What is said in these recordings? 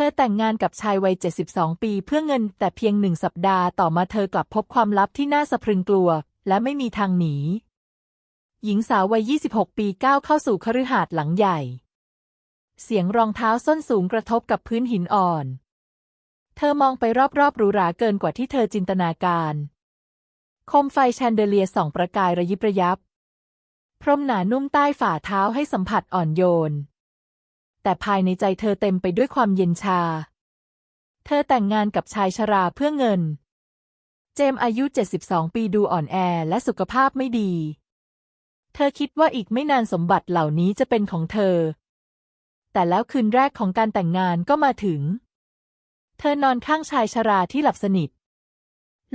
ธอแต่งงานกับชายวัย 72 ปีเพื่อเงิน แต่เพียงหนึ่งสัปดาห์ต่อมาเธอกลับพบความลับที่น่าสะพรึงกลัว และไม่มีทางหนี หญิงสาววัย 26 ปีก้าวเข้าสู่คฤหาสน์หลังใหญ่ เสียงรองเท้าส้นสูงกระทบกับพื้นหินอ่อน เธอมองไปรอบๆหรูหราเกินกว่าที่เธอจินตนาการโคมไฟแชนเดเลีย์ส่องประกายระยิบระยับ พรมหนานุ่มใต้ฝ่าเท้าให้สัมผัสอ่อนโยน แต่ภายในใจเธอเต็มไปด้วยความเย็นชา เธอแต่งงานกับชายชราเพื่อเงิน เจมอายุ 72 ปีดูอ่อนแอและสุขภาพไม่ดี เธอคิดว่าอีกไม่นานสมบัติเหล่านี้จะเป็นของเธอ แต่แล้วคืนแรกของการแต่งงานก็มาถึง เธอนอนข้างชายชราที่หลับสนิท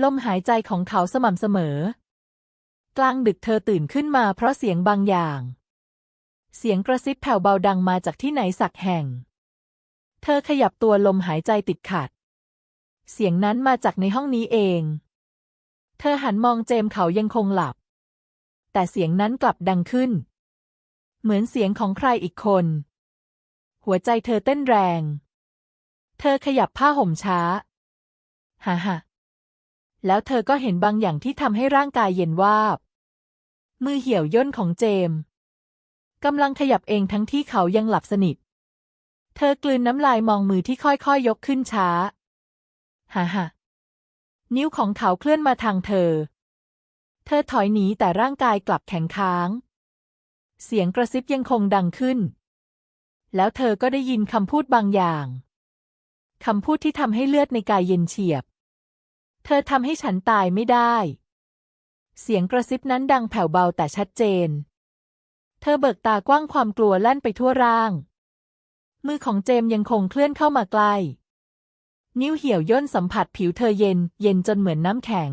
ลมหายใจของเขาสม่ำเสมอ กลางดึกเธอตื่นขึ้นมาเพราะเสียงบางอย่าง เสียงกระซิบแผ่วเบาดังมาจากที่ไหนสักแห่ง เธอขยับตัวลมหายใจติดขัด เสียงนั้นมาจากในห้องนี้เอง เธอหันมองเจมเขายังคงหลับ แต่เสียงนั้นกลับดังขึ้น เหมือนเสียงของใครอีกคน หัวใจเธอเต้นแรง เธอขยับผ้าห่มช้า ฮ่าฮ่าแล้วเธอก็เห็นบางอย่างที่ทำให้ร่างกายเย็นวาบ มือเหี่ยวย่นของเจม กำลังขยับเองทั้งที่เขายังหลับสนิท เธอกลืนน้ำลายมองมือที่ค่อยๆยยกขึ้นช้า ฮ่าฮ่านิ้วของเขาเคลื่อนมาทางเธอ เธอถอยหนีแต่ร่างกายกลับแข็งค้าง เสียงกระซิบยังคงดังขึ้น แล้วเธอก็ได้ยินคำพูดบางอย่างคำพูดที่ทำให้เลือดในกายเย็นเฉียบ เธอทำให้ฉันตายไม่ได้ เสียงกระซิบนั้นดังแผ่วเบาแต่ชัดเจน ธอเบิกตากว้างความกลัวแล่นไปทั่วร่าง มือของเจมยังคงเคลื่อนเข้ามาใกล้ นิ้วเหี่ยวย่นสัมผัสผิวเธอเย็น เย็นจนเหมือนน้ำแข็ง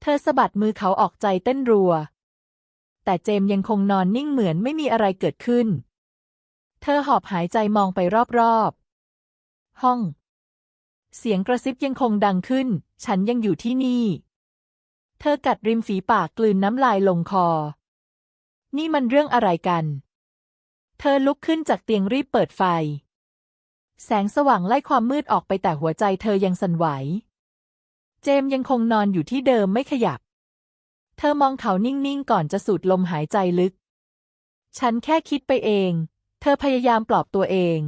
เธอสะบัดมือเขาออกใจเต้นรัว แต่เจมยังคงนอนนิ่งเหมือนไม่มีอะไรเกิดขึ้น เธอหอบหายใจมองไปรอบๆ ห้อง เสียงกระซิบยังคงดังขึ้น ฉันยังอยู่ที่นี่ เธอกัดริมฝีปากกลืนน้ำลายลงคอ นี่มันเรื่องอะไรกัน เธอลุกขึ้นจากเตียงรีบเปิดไฟ แสงสว่างไล่ความมืดออกไปแต่หัวใจเธอยังสั่นไหว เจมยังคงนอนอยู่ที่เดิมไม่ขยับ เธอมองเขานิ่งๆก่อนจะสูดลมหายใจลึก ฉันแค่คิดไปเอง เธอพยายามปลอบตัวเอง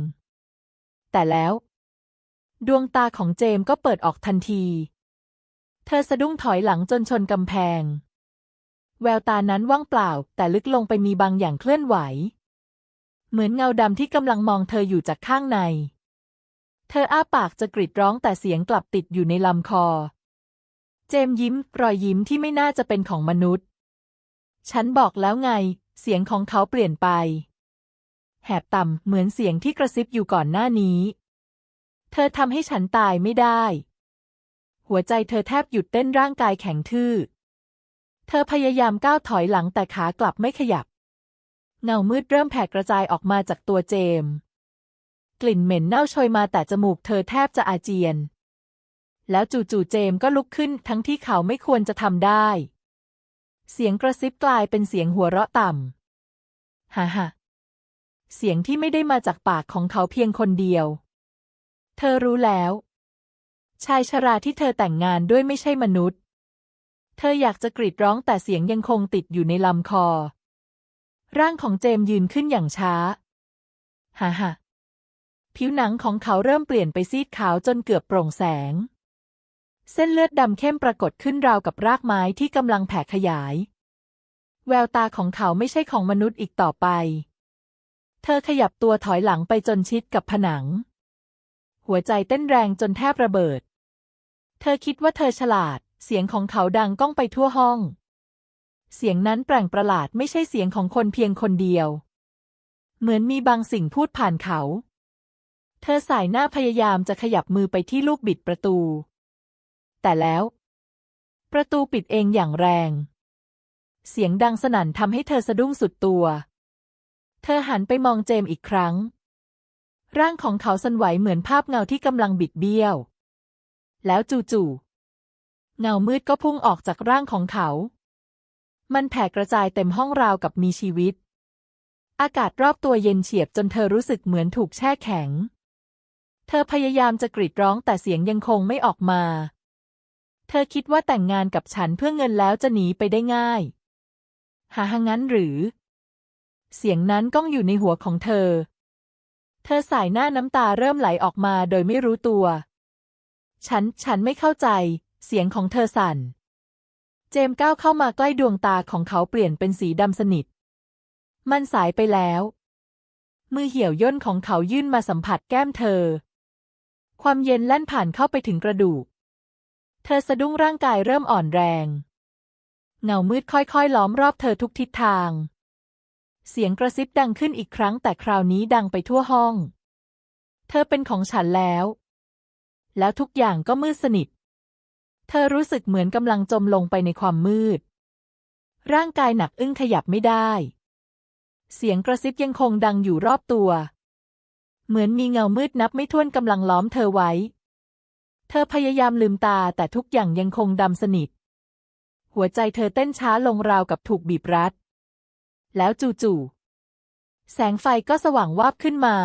แต่แล้ว ดวงตาของเจมก็เปิดออกทันที เธอสะดุ้งถอยหลังจนชนกำแพง แววตานั้นว่างเปล่า แต่ลึกลงไปมีบางอย่างเคลื่อนไหว เหมือนเงาดำที่กำลังมองเธออยู่จากข้างใน เธออ้าปากจะกรีดร้องแต่เสียงกลับติดอยู่ในลำคอ เจมยิ้มรอยยิ้มที่ไม่น่าจะเป็นของมนุษย์ ฉันบอกแล้วไง เสียงของเขาเปลี่ยนไป แหบต่ำเหมือนเสียงที่กระซิบอยู่ก่อนหน้านี้ เธอทำให้ฉันตายไม่ได้ หัวใจเธอแทบหยุดเต้นร่างกายแข็งทื่อ เธอพยายามก้าวถอยหลังแต่ขากลับไม่ขยับ เงามืดเริ่มแผ่กระจายออกมาจากตัวเจม กลิ่นเหม็นเน่าโชยมาแต่จมูกเธอแทบจะอาเจียน แล้วจู่ๆเจมก็ลุกขึ้นทั้งที่เขาไม่ควรจะทำได้ เสียงกระซิบกลายเป็นเสียงหัวเราะต่ำฮ่าฮ่าเสียงที่ไม่ได้มาจากปากของเขาเพียงคนเดียว เธอรู้แล้ว ชายชราที่เธอแต่งงานด้วยไม่ใช่มนุษย์ เธออยากจะกรีดร้องแต่เสียงยังคงติดอยู่ในลำคอ ร่างของเจมยืนขึ้นอย่างช้าฮ่าฮ่าผิวหนังของเขาเริ่มเปลี่ยนไปซีดขาวจนเกือบโปร่งแสง เส้นเลือดดำเข้มปรากฏขึ้นราวกับรากไม้ที่กำลังแผ่ขยาย แววตาของเขาไม่ใช่ของมนุษย์อีกต่อไป เธอขยับตัวถอยหลังไปจนชิดกับผนัง หัวใจเต้นแรงจนแทบระเบิด เธอคิดว่าเธอฉลาด เสียงของเขาดังก้องไปทั่วห้อง เสียงนั้นแปลงประหลาดไม่ใช่เสียงของคนเพียงคนเดียว เหมือนมีบางสิ่งพูดผ่านเขา เธอสายหน้าพยายามจะขยับมือไปที่ลูกบิดประตู แต่แล้ว ประตูปิดเองอย่างแรง เสียงดังสนั่นทำให้เธอสะดุ้งสุดตัว เธอหันไปมองเจมอีกครั้ง ร่างของเขาสั่นไหวเหมือนภาพเงาที่กำลังบิดเบี้ยว แล้วจู่ๆ เงามืดก็พุ่งออกจากร่างของเขา มันแผ่กระจายเต็มห้องราวกับมีชีวิต อากาศรอบตัวเย็นเฉียบจนเธอรู้สึกเหมือนถูกแช่แข็ง เธอพยายามจะกรีดร้องแต่เสียงยังคงไม่ออกมา เธอคิดว่าแต่งงานกับฉันเพื่อเงินแล้วจะหนีไปได้ง่าย หาหางั้นหรือ เสียงนั้นก้องอยู่ในหัวของเธอ เธอสายหน้าน้ำตาเริ่มไหลออกมาโดยไม่รู้ตัว ฉัน ฉันไม่เข้าใจ เสียงของเธอสั่น เจมส์ก้าวเข้ามาใกล้ดวงตาของเขาเปลี่ยนเป็นสีดำสนิท มันสายไปแล้ว มือเหี่ยวย่นของเขายื่นมาสัมผัสแก้มเธอ ความเย็นแล่นผ่านเข้าไปถึงกระดูก เธอสะดุ้งร่างกายเริ่มอ่อนแรง เงามืดค่อยๆ ล้อมรอบเธอทุกทิศทาง เสียงกระซิบดังขึ้นอีกครั้งแต่คราวนี้ดังไปทั่วห้อง เธอเป็นของฉันแล้ว แล้วทุกอย่างก็มืดสนิท เธอรู้สึกเหมือนกำลังจมลงไปในความมืด ร่างกายหนักอึ้งขยับไม่ได้ เสียงกระซิบยังคงดังอยู่รอบตัว เหมือนมีเงามืดนับไม่ถ้วนกำลังล้อมเธอไว้ เธอพยายามลืมตาแต่ทุกอย่างยังคงดำสนิท หัวใจเธอเต้นช้าลงราวกับถูกบีบรัด แล้วจู่ๆ แสงไฟก็สว่างวาบขึ้นมา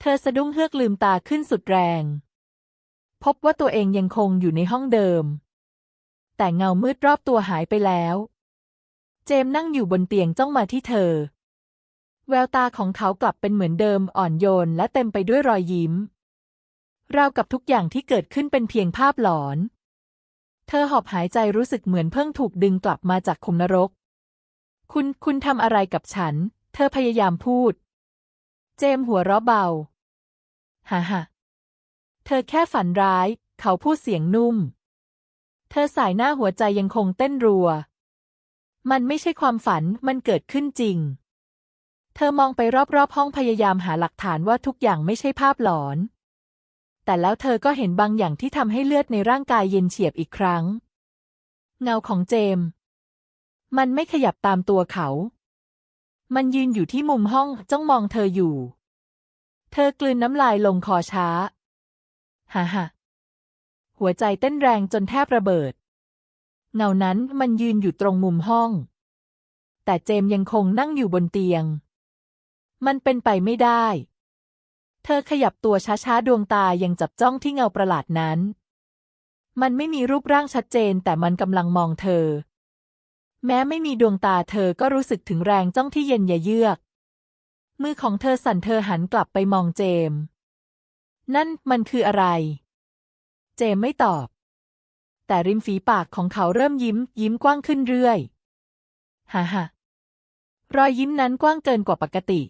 เธอสะดุ้งเฮือกลืมตาขึ้นสุดแรง พบว่าตัวเองยังคงอยู่ในห้องเดิม แต่เงามืดรอบตัวหายไปแล้ว เจมส์นั่งอยู่บนเตียงจ้องมาที่เธอ แววตาของเขากลับเป็นเหมือนเดิมอ่อนโยนและเต็มไปด้วยรอยยิ้ม ราวกับทุกอย่างที่เกิดขึ้นเป็นเพียงภาพหลอน เธอหอบหายใจรู้สึกเหมือนเพิ่งถูกดึงกลับมาจากคุมนรก คุณ คุณทำอะไรกับฉัน เธอพยายามพูด เจมส์หัวเราะเบา ฮ่าฮ่า เธอแค่ฝันร้าย เขาพูดเสียงนุ่ม เธอสายหน้าหัวใจยังคงเต้นรัว มันไม่ใช่ความฝัน มันเกิดขึ้นจริง เธอมองไปรอบๆห้องพยายามหาหลักฐานว่าทุกอย่างไม่ใช่ภาพหลอน แต่แล้วเธอก็เห็นบางอย่างที่ทำให้เลือดในร่างกายเย็นเฉียบอีกครั้ง เงาของเจม มันไม่ขยับตามตัวเขา มันยืนอยู่ที่มุมห้องจ้องมองเธออยู่ เธอกลืนน้ำลายลงคอช้า ฮ่าฮ่าหัวใจเต้นแรงจนแทบระเบิด เงานั้นมันยืนอยู่ตรงมุมห้อง แต่เจมยังคงนั่งอยู่บนเตียง มันเป็นไปไม่ได้ เธอขยับตัวช้าๆ ดวงตายังจับจ้องที่เงาประหลาดนั้น มันไม่มีรูปร่างชัดเจนแต่มันกำลังมองเธอ แม้ไม่มีดวงตาเธอก็รู้สึกถึงแรงจ้องที่เย็นยะเยือก มือของเธอสั่นเธอหันกลับไปมองเจมส์ นั่นมันคืออะไร เจมไม่ตอบ แต่ริมฝีปากของเขาเริ่มยิ้ม ยิ้มกว้างขึ้นเรื่อยฮ่าฮ่ารอยยิ้มนั้นกว้างเกินกว่าปกติ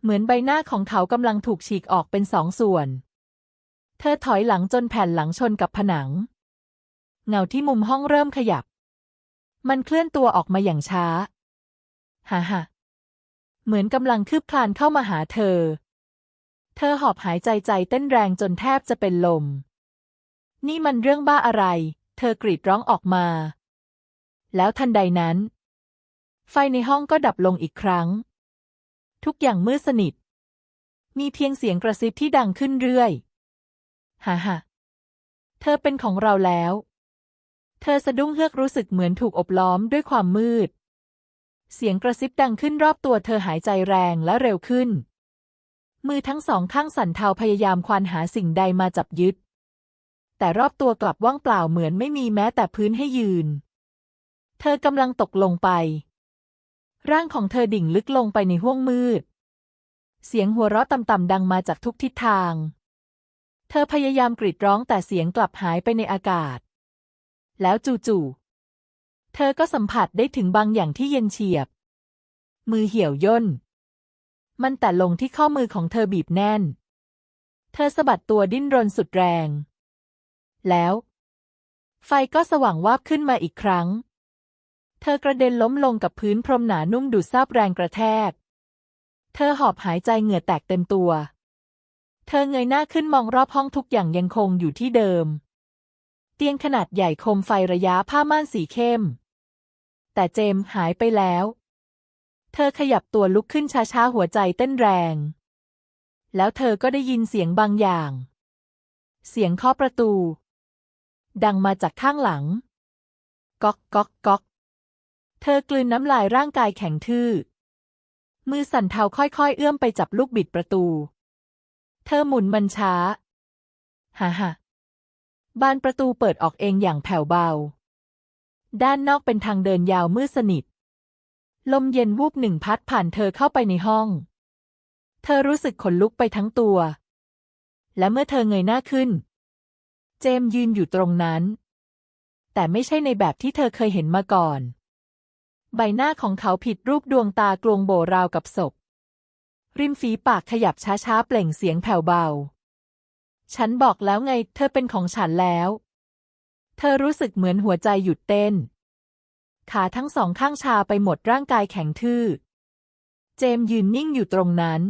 เหมือนใบหน้าของเขากำลังถูกฉีกออกเป็นสองส่วน เธอถอยหลังจนแผ่นหลังชนกับผนัง เงาที่มุมห้องเริ่มขยับ มันเคลื่อนตัวออกมาอย่างช้าฮ่าฮ่าเหมือนกำลังคืบคลานเข้ามาหาเธอ เธอหอบหายใจใจเต้นแรงจนแทบจะเป็นลม นี่มันเรื่องบ้าอะไร เธอกรีดร้องออกมา แล้วทันใดนั้น ไฟในห้องก็ดับลงอีกครั้ง ทุกอย่างมืดสนิท มีเพียงเสียงกระซิบที่ดังขึ้นเรื่อยฮ่าฮ่าเธอเป็นของเราแล้ว เธอสะดุ้งเฮือกรู้สึกเหมือนถูกอบล้อมด้วยความมืด เสียงกระซิบดังขึ้นรอบตัวเธอหายใจแรงและเร็วขึ้น มือทั้งสองข้างสั่นเทาพยายามควานหาสิ่งใดมาจับยึด แต่รอบตัวกลับว่างเปล่าเหมือนไม่มีแม้แต่พื้นให้ยืน เธอกำลังตกลงไป ร่างของเธอดิ่งลึกลงไปในห้วงมืด เสียงหัวเราะต่ำๆดังมาจากทุกทิศทาง เธอพยายามกรีดร้องแต่เสียงกลับหายไปในอากาศ แล้วจู่ๆ เธอก็สัมผัสได้ถึงบางอย่างที่เย็นเฉียบ มือเหี่ยวย่น มันแต่ลงที่ข้อมือของเธอบีบแน่น เธอสะบัดตัวดิ้นรนสุดแรง แล้ว ไฟก็สว่างวาบขึ้นมาอีกครั้ง เธอกระเด็นล้มลงกับพื้นพรมหนานุ่มดูดซาบแรงกระแทก เธอหอบหายใจเหงื่อแตกเต็มตัว เธอเงยหน้าขึ้นมองรอบห้องทุกอย่างยังคงอยู่ที่เดิม เตียงขนาดใหญ่โคมไฟระยะผ้าม่านสีเข้ม แต่เจมส์หายไปแล้ว เธอขยับตัวลุกขึ้นช้าๆหัวใจเต้นแรง แล้วเธอก็ได้ยินเสียงบางอย่าง เสียงเคาะประตู ดังมาจากข้างหลัง ก๊อกก๊อกก๊อก เธอกลืนน้ำลายร่างกายแข็งทื่อ มือสั่นเทาค่อยๆ เอื้อมไปจับลูกบิดประตู เธอหมุนมันช้า ฮ่าฮ่าบานประตูเปิดออกเองอย่างแผ่วเบา ด้านนอกเป็นทางเดินยาวมืดสนิท ลมเย็นวูบหนึ่งพัดผ่านเธอเข้าไปในห้อง เธอรู้สึกขนลุกไปทั้งตัว และเมื่อเธอเงยหน้าขึ้น เจมยืนอยู่ตรงนั้น แต่ไม่ใช่ในแบบที่เธอเคยเห็นมาก่อน ใบหน้าของเขาผิดรูปดวงตากลวงโบราวกับศพ ริมฝีปากขยับช้าๆ เปล่งเสียงแผ่วเบา ฉันบอกแล้วไง เธอเป็นของฉันแล้ว เธอรู้สึกเหมือนหัวใจหยุดเต้น ขาทั้งสองข้างชาไปหมดร่างกายแข็งทื่อ เจมยืนนิ่งอยู่ตรงนั้น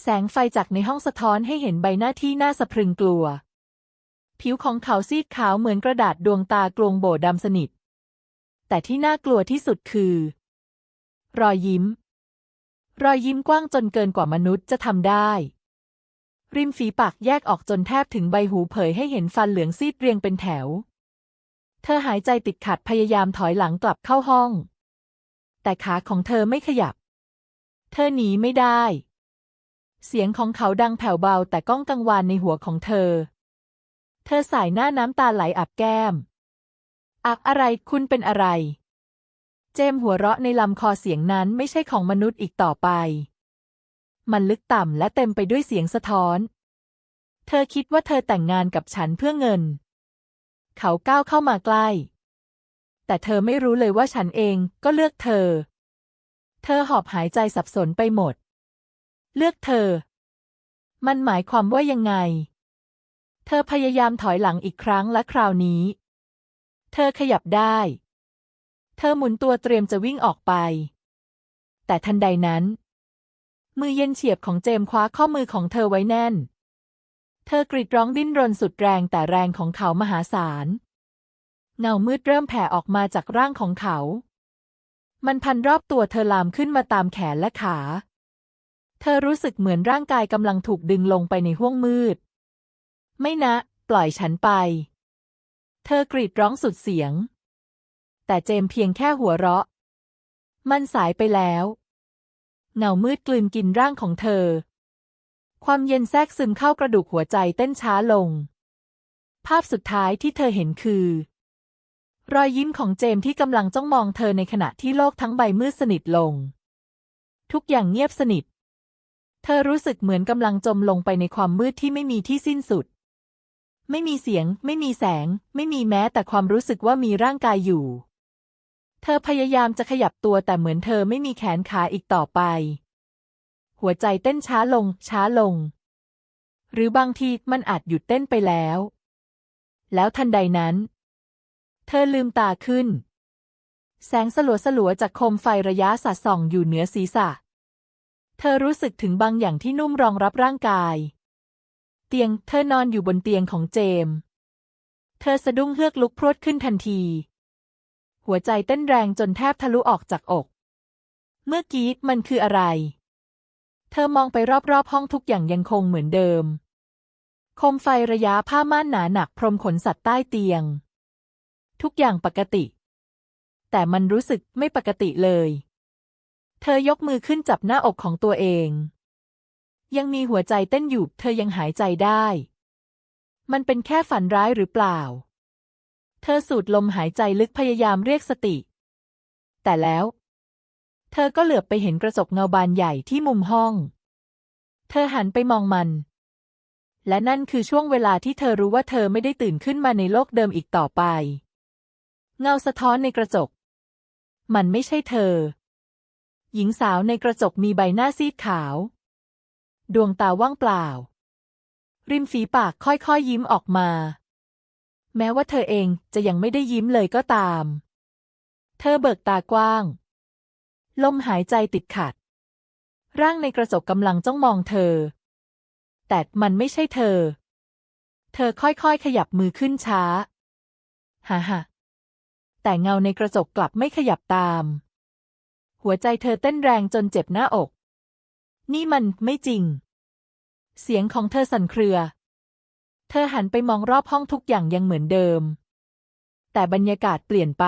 แสงไฟจากในห้องสะท้อนให้เห็นใบหน้าที่น่าสะพรึงกลัว ผิวของเขาซีดขาวเหมือนกระดาษดวงตากลวงโบดำสนิท แต่ที่น่ากลัวที่สุดคือ รอยยิ้ม รอยยิ้มกว้างจนเกินกว่ามนุษย์จะทำได้ ริมฝีปากแยกออกจนแทบถึงใบหูเผยให้เห็นฟันเหลืองซีดเรียงเป็นแถว เธอหายใจติดขัดพยายามถอยหลังกลับเข้าห้อง แต่ขาของเธอไม่ขยับ เธอหนีไม่ได้ เสียงของเขาดังแผ่วเบาแต่ก้องกังวานในหัวของเธอ เธอสายหน้าน้ำตาไหลอาบแก้ม อักอะไรคุณเป็นอะไร เจมหัวเราะในลำคอเสียงนั้นไม่ใช่ของมนุษย์อีกต่อไป มันลึกต่ำและเต็มไปด้วยเสียงสะท้อน เธอคิดว่าเธอแต่งงานกับฉันเพื่อเงิน เขาก้าวเข้ามาใกล้ แต่เธอไม่รู้เลยว่าฉันเองก็เลือกเธอ เธอหอบหายใจสับสนไปหมด เลือกเธอ มันหมายความว่ายังไง เธอพยายามถอยหลังอีกครั้งและคราวนี้ เธอขยับได้ เธอหมุนตัวเตรียมจะวิ่งออกไป แต่ทันใดนั้น มือเย็นเฉียบของเจมส์คว้าข้อมือของเธอไว้แน่น เธอกรีดร้องดิ้นรนสุดแรงแต่แรงของเขามหาศาล เงามืดเริ่มแผ่ออกมาจากร่างของเขา มันพันรอบตัวเธอลามขึ้นมาตามแขนและขา เธอรู้สึกเหมือนร่างกายกำลังถูกดึงลงไปในห้วงมืด ไม่นะ ปล่อยฉันไป เธอกรีดร้องสุดเสียง แต่เจมเพียงแค่หัวเราะ มันสายไปแล้ว เงามืดกลืนกินร่างของเธอ ความเย็นแทรกซึมเข้ากระดูกหัวใจเต้นช้าลง ภาพสุดท้ายที่เธอเห็นคือ รอยยิ้มของเจมส์ที่กำลังจ้องมองเธอในขณะที่โลกทั้งใบมืดสนิทลง ทุกอย่างเงียบสนิท เธอรู้สึกเหมือนกำลังจมลงไปในความมืดที่ไม่มีที่สิ้นสุด ไม่มีเสียง ไม่มีแสง ไม่มีแม้แต่ความรู้สึกว่ามีร่างกายอยู่ เธอพยายามจะขยับตัวแต่เหมือนเธอไม่มีแขนขาอีกต่อไป หัวใจเต้นช้าลง ช้าลง หรือบางทีมันอาจหยุดเต้นไปแล้ว แล้วทันใดนั้น เธอลืมตาขึ้น แสงสลัวสลัวจากโคมไฟระยะสาดส่องอยู่เหนือศีรษะ เธอรู้สึกถึงบางอย่างที่นุ่มรองรับร่างกาย เตียงเธอนอนอยู่บนเตียงของเจมส์เธอสะดุ้งเฮือกลุกพรวดขึ้นทันที หัวใจเต้นแรงจนแทบทะลุออกจากอก เมื่อกี้มันคืออะไร เธอมองไปรอบๆ ห้องทุกอย่างยังคงเหมือนเดิม โคมไฟระยะผ้าม่านหนาหนักพรมขนสัตว์ใต้เตียง ทุกอย่างปกติ แต่มันรู้สึกไม่ปกติเลย เธอยกมือขึ้นจับหน้าอกของตัวเอง ยังมีหัวใจเต้นอยู่ เธอยังหายใจได้ มันเป็นแค่ฝันร้ายหรือเปล่า เธอสูดลมหายใจลึกพยายามเรียกสติ แต่แล้ว เธอก็เหลือบไปเห็นกระจกเงาบานใหญ่ที่มุมห้อง เธอหันไปมองมัน และนั่นคือช่วงเวลาที่เธอรู้ว่าเธอไม่ได้ตื่นขึ้นมาในโลกเดิมอีกต่อไป เงาสะท้อนในกระจก มันไม่ใช่เธอ หญิงสาวในกระจกมีใบหน้าซีดขาว ดวงตาว่างเปล่า ริมฝีปากค่อยๆยิ้มออกมา แม้ว่าเธอเองจะยังไม่ได้ยิ้มเลยก็ตาม เธอเบิกตากว้าง ลมหายใจติดขัด ร่างในกระจกกำลังจ้องมองเธอ แต่มันไม่ใช่เธอ เธอค่อยๆ ขยับมือขึ้นช้าฮ่าฮ่าแต่เงาในกระจกกลับไม่ขยับตาม หัวใจเธอเต้นแรงจนเจ็บหน้าอก นี่มันไม่จริง เสียงของเธอสั่นเครือ เธอหันไปมองรอบห้องทุกอย่างยังเหมือนเดิม แต่บรรยากาศเปลี่ยนไป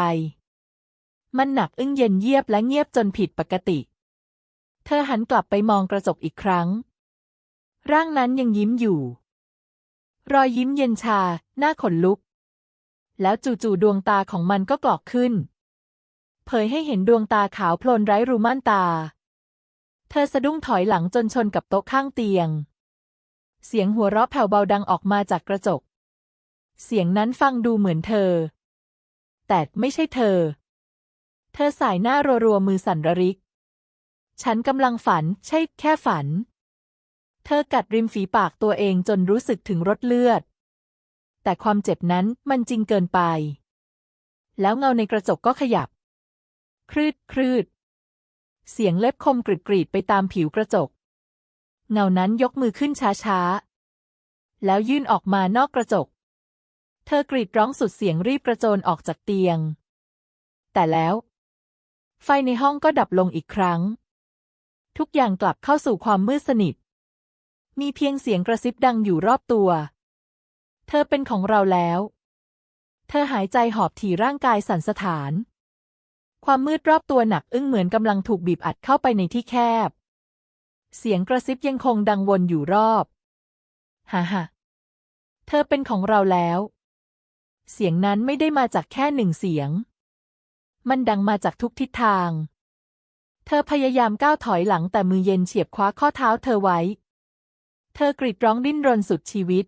มันหนักอึ้งเย็นเยียบและเงียบจนผิดปกติ เธอหันกลับไปมองกระจกอีกครั้ง ร่างนั้นยังยิ้มอยู่ รอยยิ้มเย็นชา หน้าขนลุก แล้วจู่ๆดวงตาของมันก็กรอกขึ้น เผยให้เห็นดวงตาขาวโพลนไร้รูม่านตา เธอสะดุ้งถอยหลังจนชนกับโต๊ะข้างเตียง เสียงหัวเราะแผ่วเบาดังออกมาจากกระจก เสียงนั้นฟังดูเหมือนเธอ แต่ไม่ใช่เธอ อสายหน้ารัวๆมือสั่นระริก ฉันกำลังฝัน ใช่แค่ฝัน เธอกัดริมฝีปากตัวเองจนรู้สึกถึงรสเลือด แต่ความเจ็บนั้นมันจริงเกินไป แล้วเงาในกระจกก็ขยับ ครืดครืด เสียงเล็บคมกริดกรีดไปตามผิวกระจก เงานั้นยกมือขึ้นช้าๆ แล้วยื่นออกมานอกกระจก เธอกรีดร้องสุดเสียงรีบกระโจนออกจากเตียง แต่แล้ว ไฟในห้องก็ดับลงอีกครั้ง ทุกอย่างกลับเข้าสู่ความมืดสนิท มีเพียงเสียงกระซิบดังอยู่รอบตัว เธอเป็นของเราแล้ว เธอหายใจหอบถี่ร่างกายสั่นสะท้าน ความมืดรอบตัวหนักอึ้งเหมือนกำลังถูกบีบอัดเข้าไปในที่แคบ เสียงกระซิบยังคงดังวนอยู่รอบฮ่าฮ่าเธอเป็นของเราแล้ว เสียงนั้นไม่ได้มาจากแค่หนึ่งเสียง มันดังมาจากทุกทิศทาง เธอพยายามก้าวถอยหลังแต่มือเย็นเฉียบคว้าข้อเท้าเธอไว้ เธอกรีดร้องดิ้นรนสุดชีวิต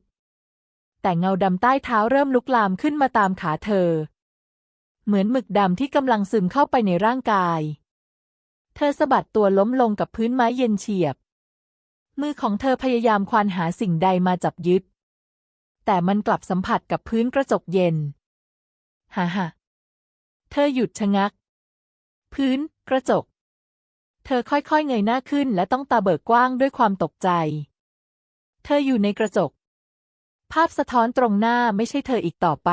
แต่เงาดำใต้เท้าเริ่มลุกลามขึ้นมาตามขาเธอ เหมือนหมึกดำที่กำลังซึมเข้าไปในร่างกาย เธอสะบัดตัวล้มลงกับพื้นไม้เย็นเฉียบ มือของเธอพยายามควานหาสิ่งใดมาจับยึด แต่มันกลับสัมผัสกับพื้นกระจกเย็น ฮ่าฮ่า เธอหยุดชะงัก พื้น กระจก เธอค่อยๆ เงยหน้าขึ้นและต้องตาเบิกกว้างด้วยความตกใจ เธออยู่ในกระจก ภาพสะท้อนตรงหน้าไม่ใช่เธออีกต่อไป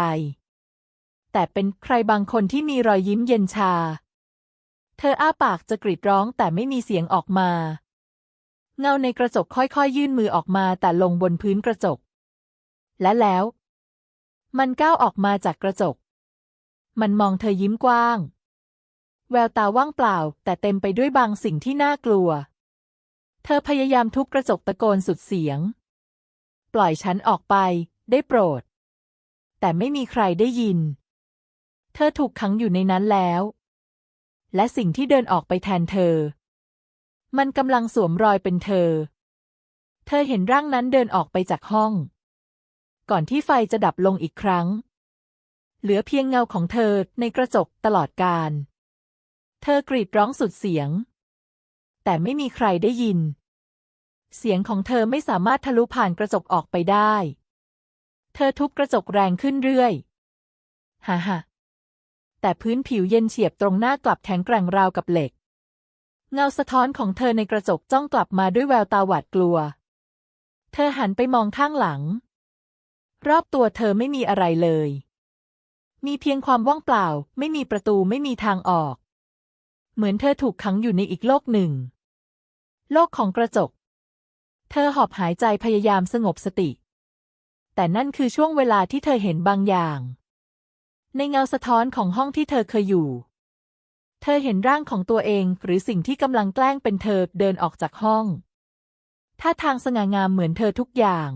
แต่เป็นใครบางคนที่มีรอยยิ้มเย็นชา เธออ้าปากจะกรีดร้องแต่ไม่มีเสียงออกมา เงาในกระจกค่อยๆ ยื่นมือออกมาแต่ลงบนพื้นกระจก และแล้ว มันก้าวออกมาจากกระจก มันมองเธอยิ้มกว้าง แววตาว่างเปล่า แต่เต็มไปด้วยบางสิ่งที่น่ากลัว เธอพยายามทุบกระจกตะโกนสุดเสียง ปล่อยฉันออกไป ได้โปรด แต่ไม่มีใครได้ยิน เธอถูกขังอยู่ในนั้นแล้ว และสิ่งที่เดินออกไปแทนเธอ มันกำลังสวมรอยเป็นเธอ เธอเห็นร่างนั้นเดินออกไปจากห้อง ก่อนที่ไฟจะดับลงอีกครั้ง เหลือเพียงเงาของเธอในกระจกตลอดการ เธอกรีดร้องสุดเสียง แต่ไม่มีใครได้ยิน เสียงของเธอไม่สามารถทะลุผ่านกระจกออกไปได้ เธอทุบกระจกแรงขึ้นเรื่อย ฮ่าฮ่าแต่พื้นผิวเย็นเฉียบตรงหน้ากลับแข็งแกร่งราวกับเหล็ก เงาสะท้อนของเธอในกระจกจ้องกลับมาด้วยแววตาหวาดกลัว เธอหันไปมองข้างหลัง รอบตัวเธอไม่มีอะไรเลย มีเพียงความว่างเปล่า ไม่มีประตูไม่มีทางออก เหมือนเธอถูกขังอยู่ในอีกโลกหนึ่ง โลกของกระจก เธอหอบหายใจพยายามสงบสติ แต่นั่นคือช่วงเวลาที่เธอเห็นบางอย่าง ในเงาสะท้อนของห้องที่เธอเคยอยู่ เธอเห็นร่างของตัวเองหรือสิ่งที่กำลังแกล้งเป็นเธอเดินออกจากห้องท่าทางสง่างามเหมือนเธอทุกอย่าง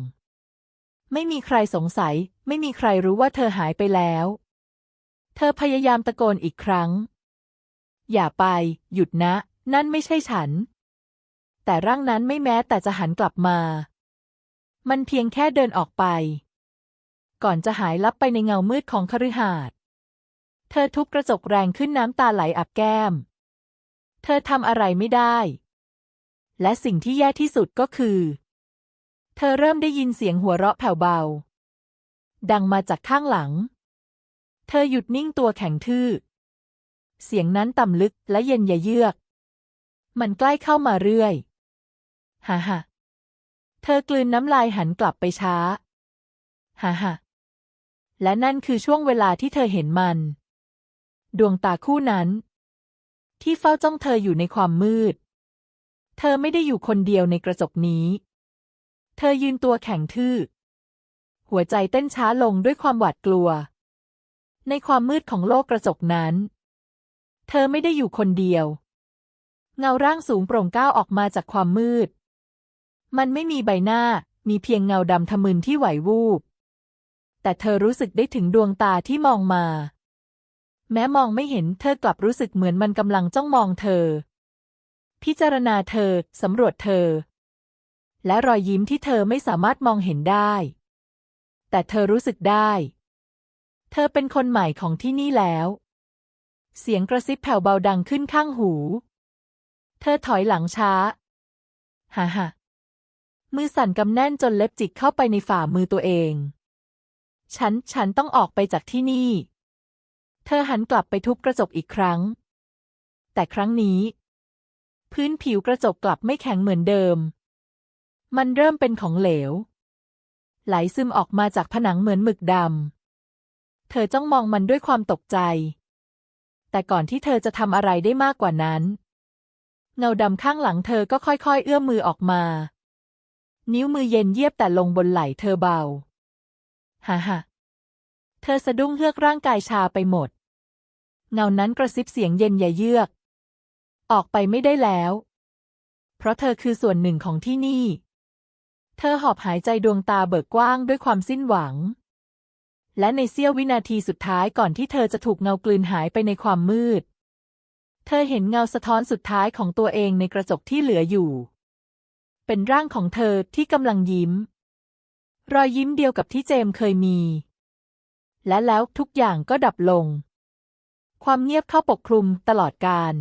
ไม่มีใครสงสัย ไม่มีใครรู้ว่าเธอหายไปแล้ว เธอพยายามตะโกนอีกครั้ง อย่าไป หยุดนะ นั่นไม่ใช่ฉัน แต่ร่างนั้นไม่แม้แต่จะหันกลับมา มันเพียงแค่เดินออกไป ก่อนจะหายลับไปในเงามืดของคฤหาสน์เธอทุบกระจกแรงขึ้นน้ำตาไหลอับแก้ม เธอทำอะไรไม่ได้ และสิ่งที่แย่ที่สุดก็คือ เธอเริ่มได้ยินเสียงหัวเราะแผ่วเบา ดังมาจากข้างหลัง เธอหยุดนิ่งตัวแข็งทื่อ เสียงนั้นต่ำลึกและเย็นยะเยือก มันใกล้เข้ามาเรื่อยฮ่าฮ่าเธอกลืนน้ำลายหันกลับไปช้าฮ่าฮ่าและนั่นคือช่วงเวลาที่เธอเห็นมัน ดวงตาคู่นั้น ที่เฝ้าจ้องเธออยู่ในความมืด เธอไม่ได้อยู่คนเดียวในกระจกนี้ เธอยืนตัวแข็งทื่อ หัวใจเต้นช้าลงด้วยความหวาดกลัว ในความมืดของโลกกระจกนั้น เธอไม่ได้อยู่คนเดียว เงาร่างสูงโปร่งก้าวออกมาจากความมืด มันไม่มีใบหน้า มีเพียงเงาดำทะมึนที่ไหววูบ แต่เธอรู้สึกได้ถึงดวงตาที่มองมา แม้มองไม่เห็นเธอกลับรู้สึกเหมือนมันกำลังจ้องมองเธอ พิจารณาเธอ สำรวจเธอ และรอยยิ้มที่เธอไม่สามารถมองเห็นได้ แต่เธอรู้สึกได้ เธอเป็นคนใหม่ของที่นี่แล้ว เสียงกระซิบแผ่วเบาดังขึ้นข้างหู เธอถอยหลังช้า ฮ่าฮ่ามือสั่นกำแน่นจนเล็บจิกเข้าไปในฝ่ามือตัวเอง ฉัน ฉันต้องออกไปจากที่นี่ เธอหันกลับไปทุบกระจกอีกครั้ง แต่ครั้งนี้ พื้นผิวกระจกกลับไม่แข็งเหมือนเดิม มันเริ่มเป็นของเหลว ไหลซึมออกมาจากผนังเหมือนหมึกดำ เธอจ้องมองมันด้วยความตกใจ แต่ก่อนที่เธอจะทำอะไรได้มากกว่านั้น เงาดำข้างหลังเธอก็ค่อยๆ เอื้อมมือออกมา นิ้วมือเย็นเยียบแต่ลงบนไหล่เธอเบาฮ่าฮ่าเธอสะดุ้งเฮือกร่างกายชาไปหมด เงานั้นกระซิบเสียงเย็นอย่าเยือก ออกไปไม่ได้แล้ว เพราะเธอคือส่วนหนึ่งของที่นี่ เธอหอบหายใจดวงตาเบิกกว้างด้วยความสิ้นหวัง และในเสี้ยววินาทีสุดท้ายก่อนที่เธอจะถูกเงากลืนหายไปในความมืด เธอเห็นเงาสะท้อนสุดท้ายของตัวเองในกระจกที่เหลืออยู่ เป็นร่างของเธอที่กำลังยิ้ม รอยยิ้มเดียวกับที่เจมส์เคยมี และแล้วทุกอย่างก็ดับลง ความเงียบเข้าปกคลุมตลอดการ